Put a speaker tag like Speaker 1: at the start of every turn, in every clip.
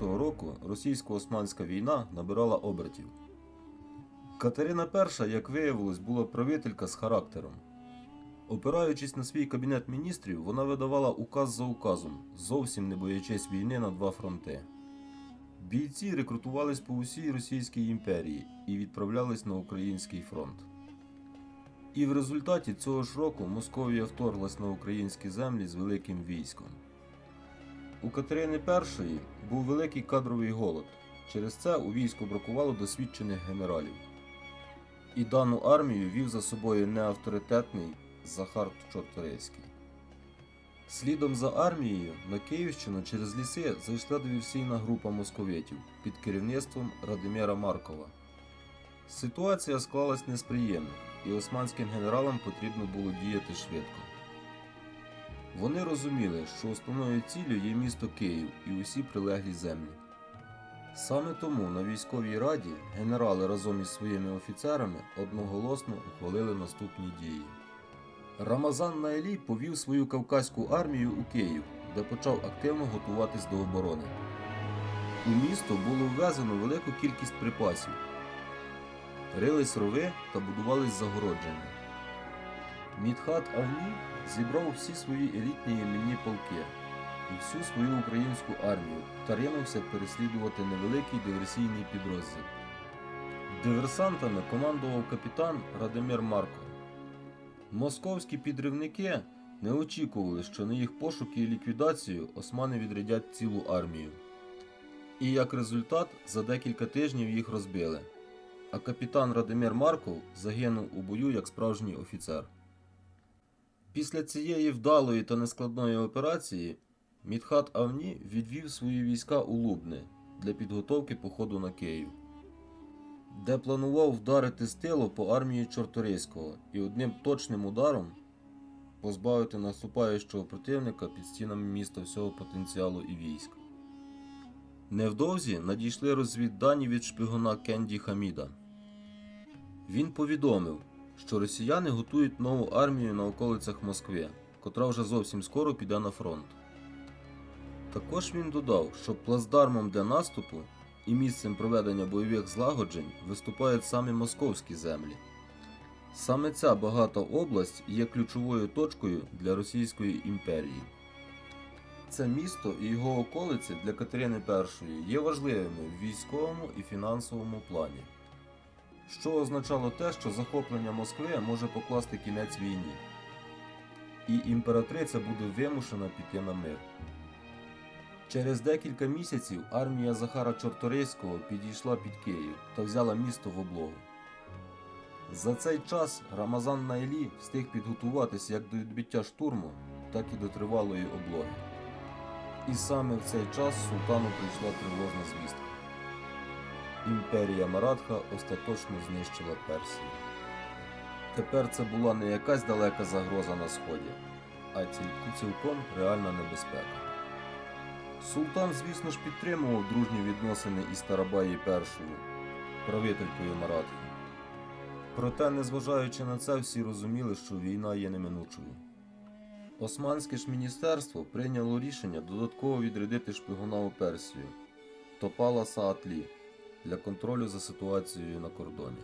Speaker 1: 1754 року російсько-османська війна набирала обертів. Катерина І, як виявилось, була правителька з характером. Опираючись на свій кабінет міністрів, вона видавала указ за указом, зовсім не боячись війни на два фронти. Бійці рекрутувались по усій Російській імперії і відправлялись на український фронт. І в результаті цього ж року Московія вторглась на українські землі з великим військом. У Катерини І був великий кадровий голод. Через це у війську бракувало досвідчених генералів. І дану армію вів за собою неавторитетний Захар Чорторийський. Слідом за армією на Київщину через ліси зайшла диверсійна група московитів під керівництвом Радимира Маркова. Ситуація склалась несприємно, і османським генералам потрібно було діяти швидко. Вони розуміли, що основною ціллю є місто Київ і усі прилеглі землі. Саме тому на військовій раді генерали разом із своїми офіцерами одноголосно ухвалили наступні дії. Рамазан Найлі повів свою кавказьку армію у Київ, де почав активно готуватись до оборони. У місто було ввезено велику кількість припасів, рились рови та будувались загородження. Мідхат Авні зібрав всі свої елітні іменні полки і всю свою українську армію та ринувся переслідувати невеликий диверсійний підрозділ. Диверсантами командував капітан Радимир Марко. Московські підривники не очікували, що на їх пошуки і ліквідацію османи відрядять цілу армію. І як результат за декілька тижнів їх розбили. А капітан Радимир Марков загинув у бою як справжній офіцер. Після цієї вдалої та нескладної операції Мідхат Авні відвів свої війська у Лубни для підготовки походу на Київ, де планував вдарити з тилу по армії Чорторийського і одним точним ударом позбавити наступаючого противника під стінами міста всього потенціалу і військ. Невдовзі надійшли розвіддані від шпигуна Кенді Хаміда. Він повідомив, що росіяни готують нову армію на околицях Москви, котра вже зовсім скоро піде на фронт. Також він додав, що плацдармом для наступу і місцем проведення бойових злагоджень виступають самі московські землі. Саме ця багата область є ключовою точкою для Російської імперії. Це місто і його околиці для Катерини І є важливими в військовому і фінансовому плані, що означало те, що захоплення Москви може покласти кінець війні, і імператриця буде вимушена піти на мир. Через декілька місяців армія Захара Чорторийського підійшла під Київ та взяла місто в облогу. За цей час Рамазан Найлі встиг підготуватися як до відбиття штурму, так і до тривалої облоги. І саме в цей час султану прийшла тривожна звістка. Імперія Маратха остаточно знищила Персію. Тепер це була не якась далека загроза на сході, а цілком реальна небезпека. Султан, звісно ж, підтримував дружні відносини із Тарабаї І, правителькою Маратхи. Проте, незважаючи на це, всі розуміли, що війна є неминучою. Османське ж міністерство прийняло рішення додатково відрядити шпигуна у Персію Топала Саатлі для контролю за ситуацією на кордоні.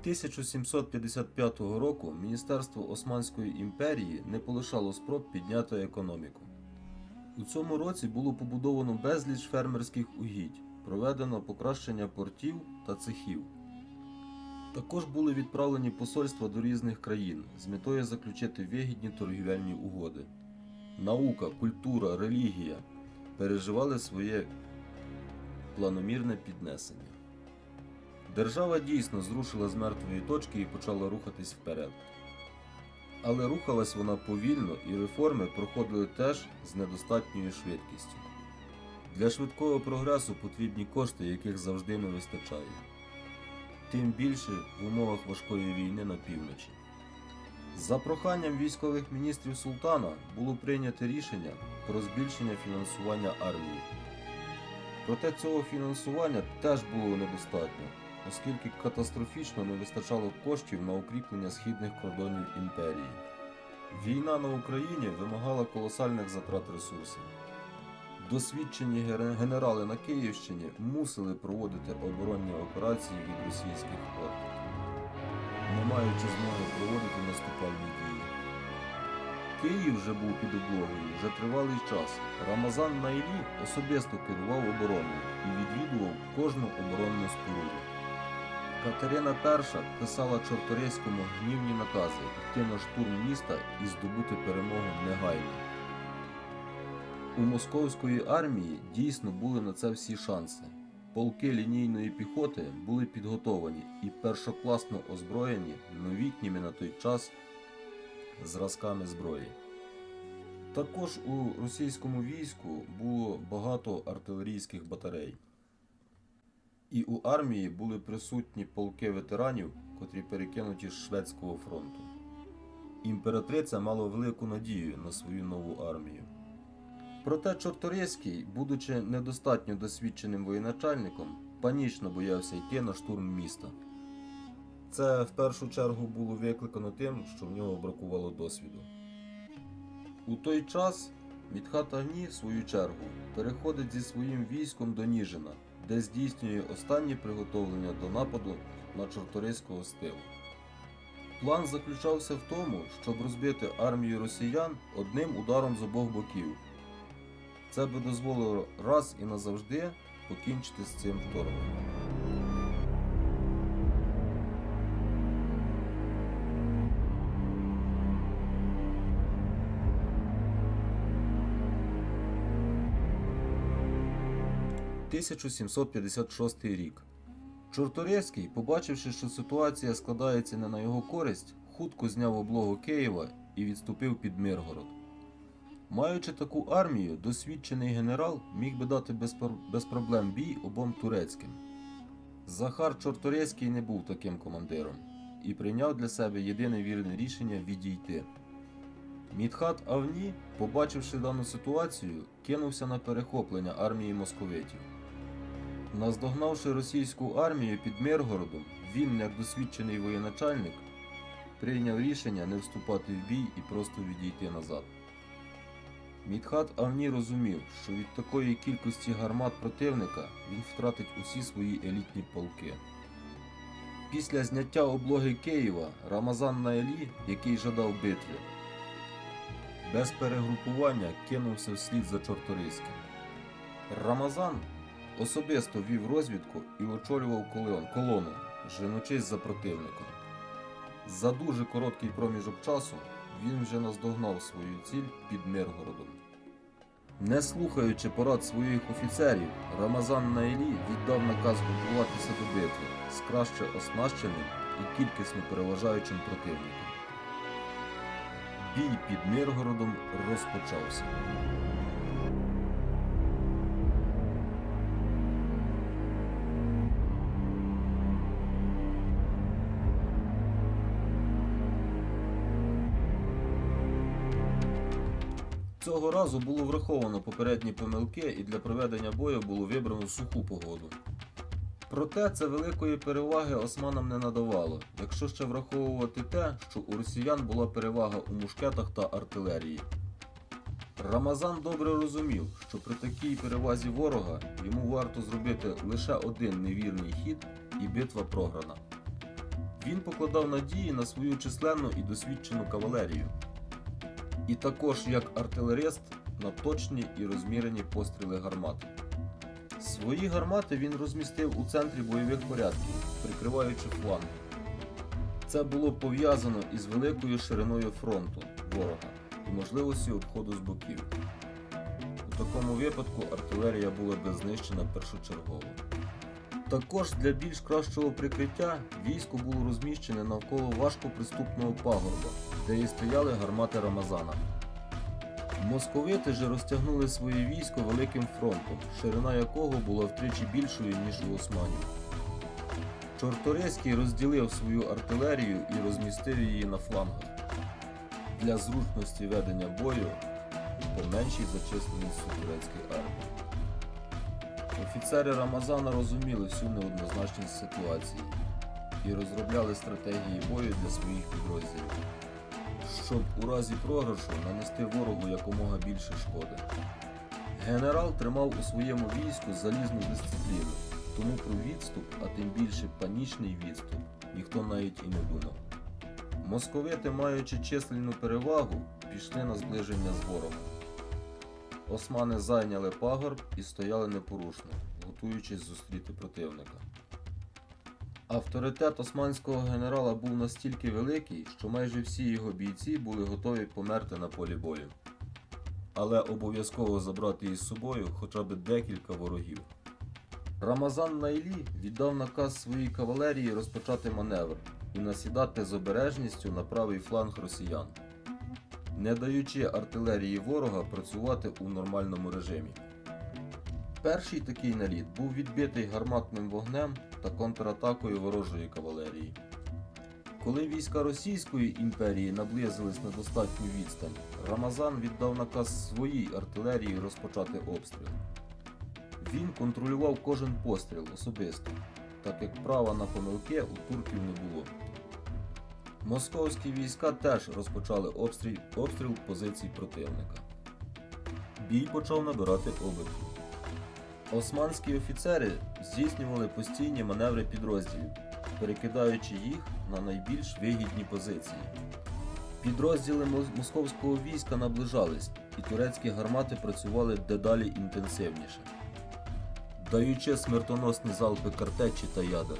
Speaker 1: – 1755 року Міністерство Османської імперії не полишало спроб підняти економіку. У цьому році було побудовано безліч фермерських угідь, проведено покращення портів та цехів. Також були відправлені посольства до різних країн з метою заключити вигідні торгівельні угоди. Наука, культура, релігія переживали своє планомірне піднесення. Держава дійсно зрушила з мертвої точки і почала рухатись вперед. Але рухалась вона повільно і реформи проходили теж з недостатньою швидкістю. Для швидкого прогресу потрібні кошти, яких завжди не вистачає. Тим більше в умовах важкої війни на півночі. За проханням військових міністрів султана було прийнято рішення про збільшення фінансування армії. Проте цього фінансування теж було недостатньо, оскільки катастрофічно не вистачало коштів на укріплення східних кордонів імперії. Війна на Україні вимагала колосальних затрат ресурсів. Досвідчені генерали на Київщині мусили проводити оборонні операції від російських орд, не маючи змоги проводити наступальні дії. Київ вже був під облогою вже тривалий час. Рамазан Найлі особисто керував обороною і відвідував кожну оборонну споруду. Катерина І писала Чорторийському гнівні накази йти на штурм міста і здобути перемогу негайно. У московської армії дійсно були на це всі шанси. Полки лінійної піхоти були підготовані і першокласно озброєні новітніми на той час зразками зброї. Також у російському війську було багато артилерійських батарей. І у армії були присутні полки ветеранів, котрі перекинуті з Шведського фронту. Імператриця мала велику надію на свою нову армію. Проте Чорторийський, будучи недостатньо досвідченим воєначальником, панічно боявся йти на штурм міста. Це в першу чергу було викликано тим, що в нього бракувало досвіду. У той час Мітхат Агні, в свою чергу, переходить зі своїм військом до Ніжина, де здійснює останні приготовлення до нападу на Чорторийського стилу. План заключався в тому, щоб розбити армію росіян одним ударом з обох боків. Це би дозволило раз і назавжди покінчити з цим вторгненням. – 1756 рік. Чорторецький, побачивши, що ситуація складається не на його користь, хутко зняв облогу Києва і відступив під Миргород. Маючи таку армію, досвідчений генерал міг би дати без, без проблем бій обом турецьким. Захар Чорторецький не був таким командиром і прийняв для себе єдине вірне рішення відійти. Мітхат Авні, побачивши дану ситуацію, кинувся на перехоплення армії московитів. Наздогнавши російську армію під Миргородом, він, як досвідчений воєначальник, прийняв рішення не вступати в бій і просто відійти назад. Мітхат Авні розумів, що від такої кількості гармат противника він втратить усі свої елітні полки. Після зняття облоги Києва Рамазан Наелі, який жадав битви, без перегрупування кинувся вслід за Чорторийським. Рамазан особисто вів розвідку і очолював колону, женучись за противником. За дуже короткий проміжок часу він вже наздогнав свою ціль під Миргородом. Не слухаючи порад своїх офіцерів, Рамазан Найлі віддав наказ готуватися до битви з краще оснащеним і кількісно переважаючим противником. Бій під Миргородом розпочався. Цього разу було враховано попередні помилки і для проведення бою було вибрано суху погоду. Проте це великої переваги османам не надавало, якщо ще враховувати те, що у росіян була перевага у мушкетах та артилерії. Рамазан добре розумів, що при такій перевазі ворога йому варто зробити лише один невірний хід і битва програна. Він покладав надії на свою численну і досвідчену кавалерію і також як артилерист на точні і розмірені постріли гармат. Свої гармати він розмістив у центрі бойових порядків, прикриваючи фланги. Це було пов'язано із великою шириною фронту ворога і можливістю обходу з боків. У такому випадку артилерія була би знищена першочергово. Також для більш кращого прикриття військо було розміщене навколо важкоприступного пагорба, де і стояли гармати Рамазана. Московити же розтягнули своє військо великим фронтом, ширина якого була втричі більшою, ніж у османів. Чорторезький розділив свою артилерію і розмістив її на флангах для зручності ведення бою по меншій за численністю турецької армії. Офіцери Рамазана розуміли всю неоднозначність ситуації і розробляли стратегії бою для своїх підрозділів, щоб у разі програшу нанести ворогу якомога більше шкоди. Генерал тримав у своєму війську залізну дисципліну, тому про відступ, а тим більше панічний відступ, ніхто навіть і не думав. Московити, маючи численну перевагу, пішли на зближення з ворогом. Османи зайняли пагорб і стояли непорушно, готуючись зустріти противника. Авторитет османського генерала був настільки великий, що майже всі його бійці були готові померти на полі бою. Але обов'язково забрати із собою хоча б декілька ворогів. Рамазан Найлі віддав наказ своїй кавалерії розпочати маневр і насідати з обережністю на правий фланг росіян, не даючи артилерії ворога працювати у нормальному режимі. Перший такий наліт був відбитий гарматним вогнем та контратакою ворожої кавалерії. Коли війська Російської імперії наблизились на достатню відстань, Рамазан віддав наказ своїй артилерії розпочати обстріл. Він контролював кожен постріл особисто, так як права на помилки у турків не було. Московські війська теж розпочали обстріл, обстріл позицій противника. Бій почав набирати обертів. Османські офіцери здійснювали постійні маневри підрозділів, перекидаючи їх на найбільш вигідні позиції. Підрозділи московського війська наближались, і турецькі гармати працювали дедалі інтенсивніше, даючи смертоносні залпи картечі та ядер.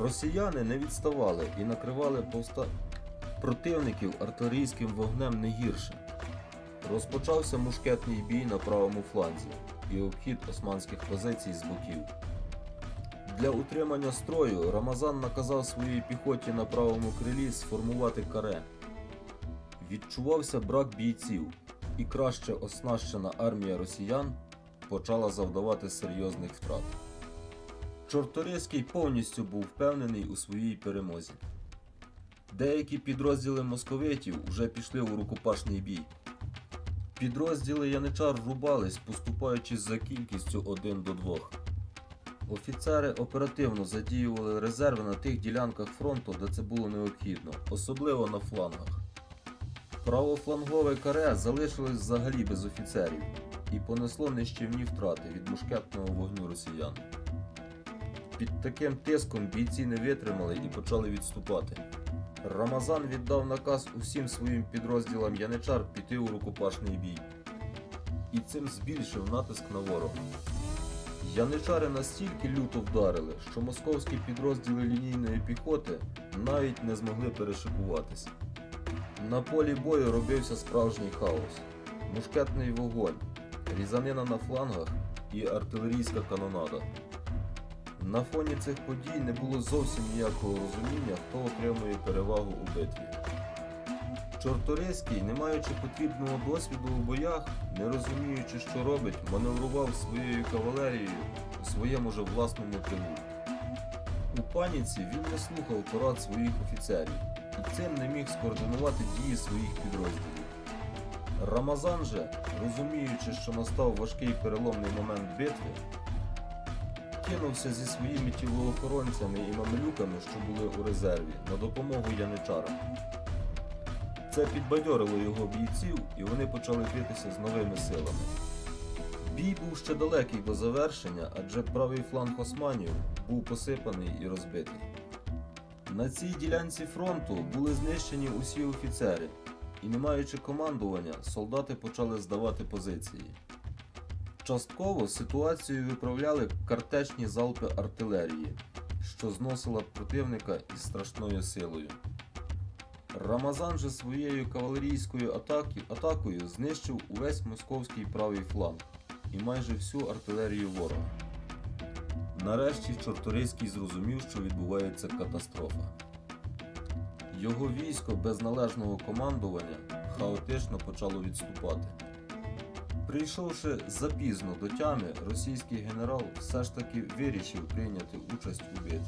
Speaker 1: Росіяни не відставали і накривали повста... противників артилерійським вогнем не гірше. Розпочався мушкетний бій на правому фланзі і обхід османських позицій з боків. Для утримання строю Рамазан наказав своїй піхоті на правому крилі сформувати каре. Відчувався брак бійців, і краще оснащена армія росіян почала завдавати серйозних втрат. Чорториський повністю був впевнений у своїй перемозі. Деякі підрозділи московитів вже пішли у рукопашний бій. Підрозділи яничар рубались, поступаючись за кількістю один до двох. Офіцери оперативно задіювали резерви на тих ділянках фронту, де це було необхідно, особливо на флангах. Правофлангове каре залишилось взагалі без офіцерів і понесло нищівні втрати від мушкетного вогню росіян. Під таким тиском бійці не витримали і почали відступати. Рамазан віддав наказ усім своїм підрозділам яничар піти у рукопашний бій. І цим збільшив натиск на ворога. Яничари настільки люто вдарили, що московські підрозділи лінійної піхоти навіть не змогли перешикуватися. На полі бою робився справжній хаос, мушкетний вогонь, різанина на флангах і артилерійська канонада. На фоні цих подій не було зовсім ніякого розуміння, хто отримує перевагу у битві. Чорториський, не маючи потрібного досвіду у боях, не розуміючи, що робить, маневрував своєю кавалерією у своєму же власному тилу. У паніці він не слухав порад своїх офіцерів і цим не міг скоординувати дії своїх підрозділів. Рамазан же, розуміючи, що настав важкий переломний момент битви, кинувся зі своїми тілоохоронцями і мамелюками, що були у резерві, на допомогу яничарам. Це підбадьорило його бійців, і вони почали битися з новими силами. Бій був ще далекий до завершення, адже правий фланг османів був посипаний і розбитий. На цій ділянці фронту були знищені усі офіцери, і не маючи командування, солдати почали здавати позиції. Частково ситуацію виправляли картечні залпи артилерії, що зносила противника із страшною силою. Рамазан же своєю кавалерійською атаки, атакою знищив увесь московський правий фланг і майже всю артилерію ворога. Нарешті Чорторийський зрозумів, що відбувається катастрофа. Його військо без належного командування хаотично почало відступати. Прийшовши запізно до тями, російський генерал все ж таки вирішив прийняти участь у битві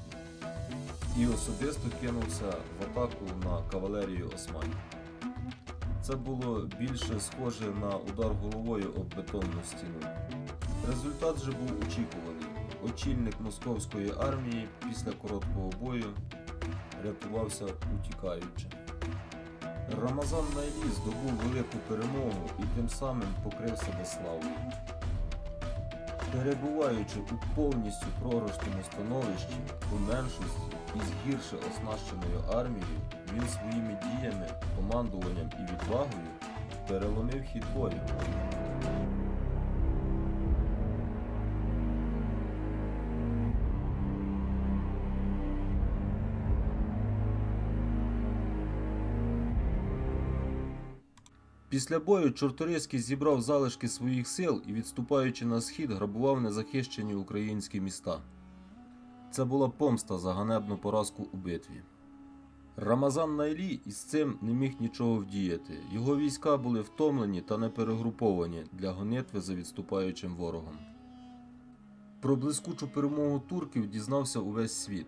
Speaker 1: і особисто кинувся в атаку на кавалерію османів. Це було більше схоже на удар головою об бетонну стіну. Результат же був очікуваний. Очільник московської армії після короткого бою рятувався утікаючи. Рамазан Найлі здобув велику перемогу і тим самим покрив себе славою. Перебуваючи у повністю програшному становищі, у меншості і з гірше оснащеною армією, він своїми діями, командуванням і відвагою переломив хід бою. Після бою Чорторийський зібрав залишки своїх сил і, відступаючи на схід, грабував незахищені українські міста. Це була помста за ганебну поразку у битві. Рамазан Найлі із цим не міг нічого вдіяти. Його війська були втомлені та не перегруповані для гонитви за відступаючим ворогом. Про блискучу перемогу турків дізнався увесь світ.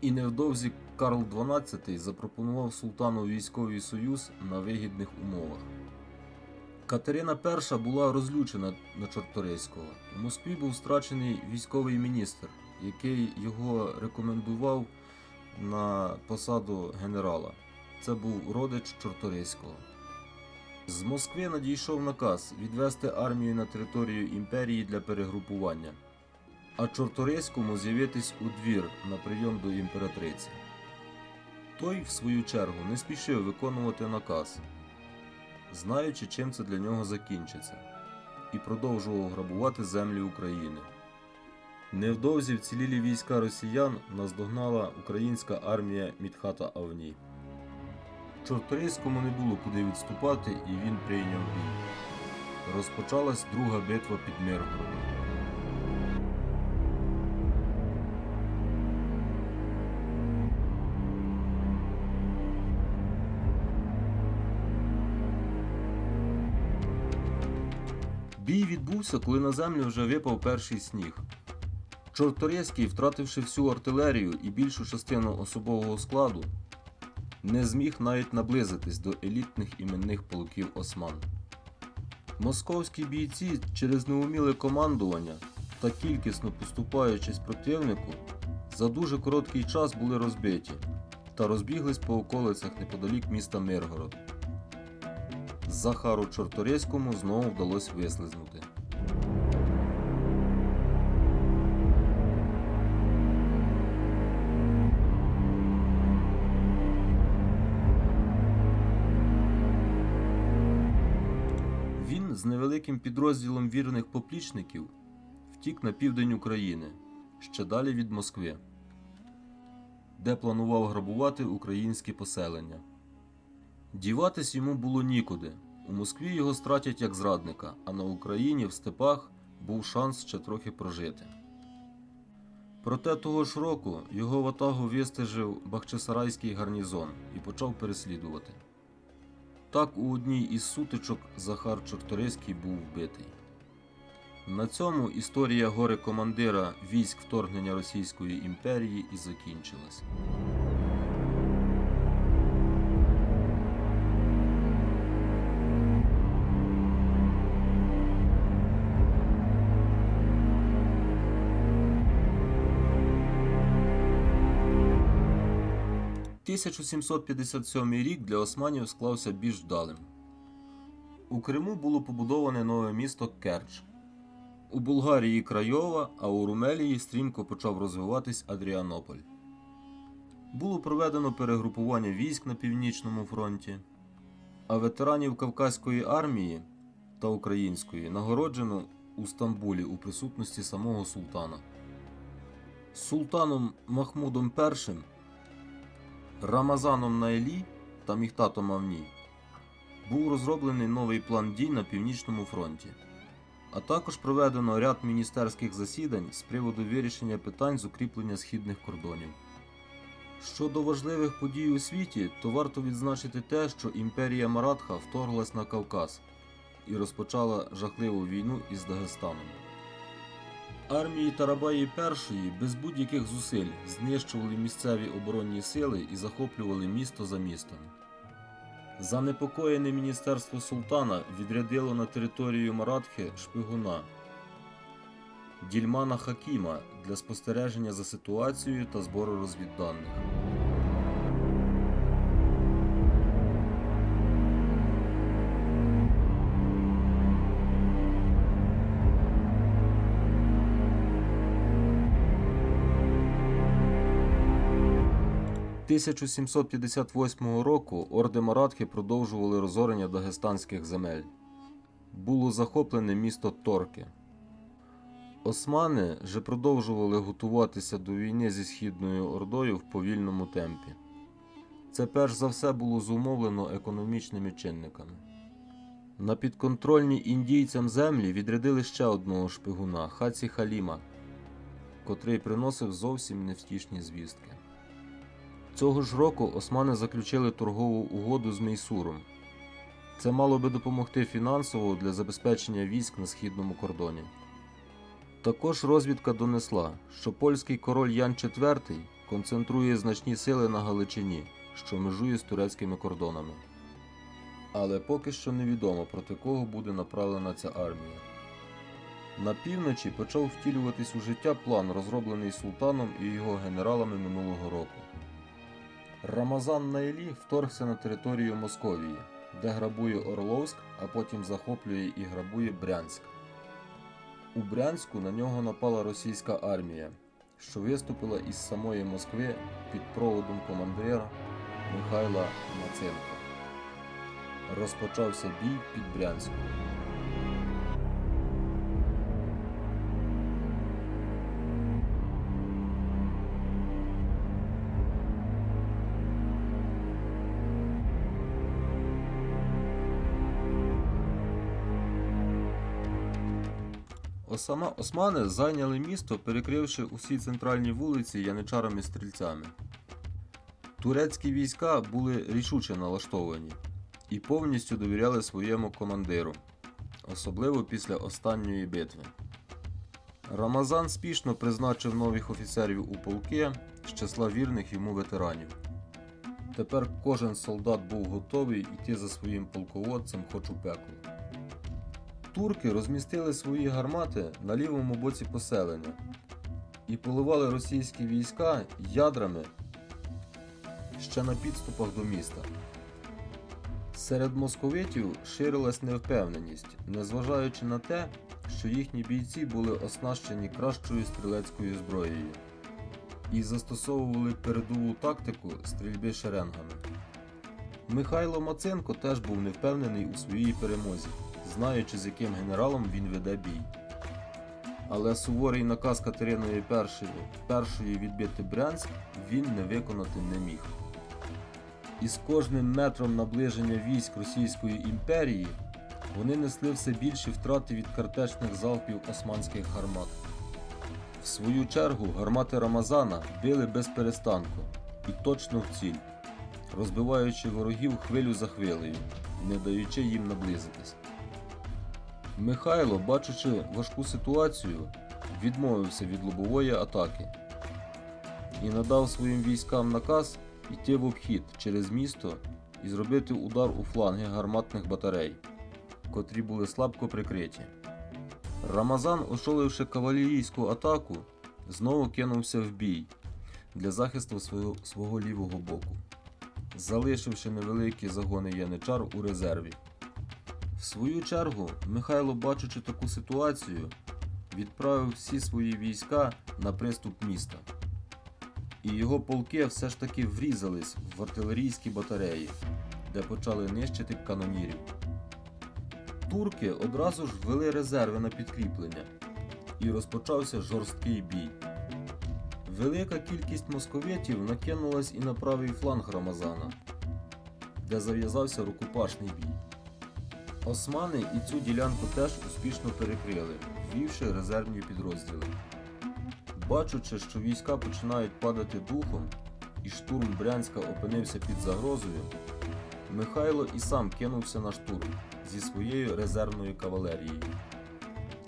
Speaker 1: І невдовзі Карл XII запропонував султану військовий союз на вигідних умовах. Катерина І була розлючена на Чорторийського. У Москві був страчений військовий міністр, який його рекомендував на посаду генерала. Це був родич Чорторийського. З Москви надійшов наказ відвести армію на територію імперії для перегрупування а Чорторийському з'явитись у двір на прийом до імператриці. Той, в свою чергу, не спішив виконувати наказ, знаючи, чим це для нього закінчиться, і продовжував грабувати землі України. Невдовзі вцілілі війська росіян наздогнала українська армія Мітхата Авні. Чорторийському не було куди відступати, і він прийняв бій. Розпочалась друга битва під Миргородом. Бій відбувся, коли на землю вже випав перший сніг. Чорторийський, втративши всю артилерію і більшу частину особового складу, не зміг навіть наблизитись до елітних іменних полків осман. Московські бійці через неуміле командування та кількісно поступаючись противнику, за дуже короткий час були розбиті та розбіглись по околицях неподалік міста Миргород. Захару Чорторийському знову вдалося вислизнути. Він з невеликим підрозділом вірних поплічників втік на південь України, ще далі від Москви, де планував грабувати українські поселення. Діватись йому було нікуди. У Москві його стратять як зрадника, а на Україні в степах був шанс ще трохи прожити. Проте того ж року його ватагу вистежив Бахчисарайський гарнізон і почав переслідувати. Так у одній із сутичок Захар Чорторийський був вбитий. На цьому історія горе командира військ вторгнення Російської імперії і закінчилась. – 1757 рік для османів склався більш вдалим. У Криму було побудоване нове місто Керч. У Болгарії Крайова, а у Румелії стрімко почав розвиватись Адріанополь. Було проведено перегрупування військ на північному фронті, а ветеранів Кавказької армії та української нагороджено у Стамбулі у присутності самого султана. Султаном Махмудом І, Рамазаном Найлі та Міхтатом Авні був розроблений новий план дій на північному фронті а також проведено ряд міністерських засідань з приводу вирішення питань з укріплення східних кордонів. Щодо важливих подій у світі, то варто відзначити те, що імперія Маратха вторглась на Кавказ і розпочала жахливу війну із Дагестаном. Армії Тарабаї І без будь-яких зусиль знищували місцеві оборонні сили і захоплювали місто за містом. Занепокоєне міністерство султана відрядило на територію Маратхи шпигуна, Дільмана Хакіма для спостереження за ситуацією та збору розвідданих. – 1758 року орди Маратхи продовжували розорення дагестанських земель. Було захоплене місто Торки. Османи же продовжували готуватися до війни зі Східною Ордою в повільному темпі. Це перш за все було зумовлено економічними чинниками. На підконтрольній індійцям землі відрядили ще одного шпигуна Хаці Халіма, котрий приносив зовсім невтішні звістки. Цього ж року османи заключили торгову угоду з Мейсуром. Це мало би допомогти фінансово для забезпечення військ на східному кордоні. Також розвідка донесла, що польський король Ян IV концентрує значні сили на Галичині, що межує з турецькими кордонами. Але поки що невідомо проти кого буде направлена ця армія. На півночі почав втілюватись у життя план, розроблений султаном і його генералами минулого року. Рамазан Найлі вторгся на територію Московії, де грабує Орловськ, а потім захоплює і грабує Брянськ. У Брянську на нього напала російська армія, що виступила із самої Москви під проводом командира Михайла Маценка. Розпочався бій під Брянськом. Османи зайняли місто, перекривши усі центральні вулиці яничарами-стрільцями. Турецькі війська були рішуче налаштовані і повністю довіряли своєму командиру, особливо після останньої битви. Рамазан спішно призначив нових офіцерів у полки з числа вірних йому ветеранів. Тепер кожен солдат був готовий йти за своїм полководцем хоч у пекло. Турки розмістили свої гармати на лівому боці поселення і поливали російські війська ядрами ще на підступах до міста. Серед московитів ширилась невпевненість, незважаючи на те, що їхні бійці були оснащені кращою стрілецькою зброєю і застосовували передову тактику стрільби шеренгами. Михайло Маценко теж був невпевнений у своїй перемозі, знаючи, з яким генералом він веде бій. Але суворий наказ Катериною І першої відбити Брянськ він не виконати не міг. І з кожним метром наближення військ Російської імперії вони несли все більші втрати від картечних залпів османських гармат. В свою чергу гармати Рамазана били без перестанку і точно в ціль, розбиваючи ворогів хвилю за хвилею, не даючи їм наблизитись. Михайло, бачачи важку ситуацію, відмовився від лобової атаки і надав своїм військам наказ йти в обхід через місто і зробити удар у фланги гарматних батарей, котрі були слабко прикриті. Рамазан, очоливши кавалерійську атаку, знову кинувся в бій для захисту свого, свого лівого боку, залишивши невеликі загони яничар у резерві. В свою чергу, Михайло, бачачи таку ситуацію, відправив всі свої війська на приступ міста. І його полки все ж таки врізались в артилерійські батареї, де почали нищити канонірів. Турки одразу ж ввели резерви на підкріплення, і розпочався жорсткий бій. Велика кількість московитів накинулась і на правий фланг Рамазана, де зав'язався рукопашний бій. Османи і цю ділянку теж успішно перекрили, ввівши резервні підрозділи. Бачучи, що війська починають падати духом, і штурм Брянська опинився під загрозою, Михайло і сам кинувся на штурм зі своєю резервною кавалерією.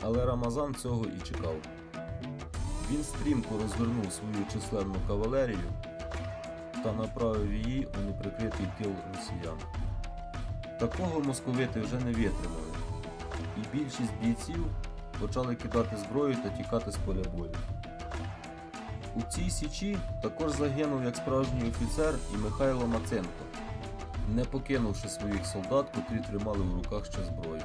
Speaker 1: Але Рамазан цього і чекав. Він стрімко розвернув свою численну кавалерію та направив її у неприкритий тил росіян. Такого московити вже не витримали, і більшість бійців почали кидати зброю та тікати з поля бою. У цій січі також загинув як справжній офіцер і Михайло Маценко, не покинувши своїх солдат, котрі тримали в руках ще зброю.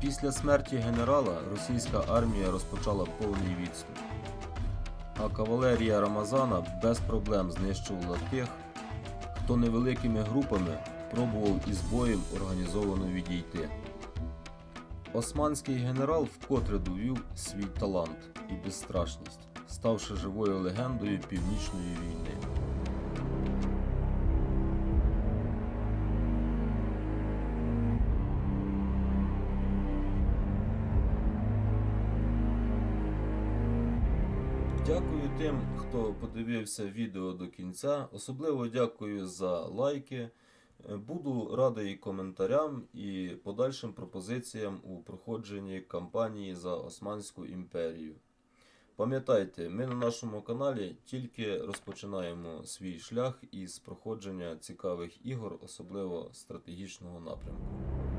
Speaker 1: Після смерті генерала російська армія розпочала повний відступ, а кавалерія Рамазана без проблем знищувала тих, хто невеликими групами пробував із боєм організовано відійти. Османський генерал вкотре довів свій талант і безстрашність, ставши живою легендою Північної війни. Дякую тим, хто подивився відео до кінця. Особливо дякую за лайки. Е, Буду радий коментарям і подальшим пропозиціям у проходженні кампанії за Османську імперію. Пам'ятайте, ми на нашому каналі тільки розпочинаємо свій шлях із проходження цікавих ігор, особливо стратегічного напрямку.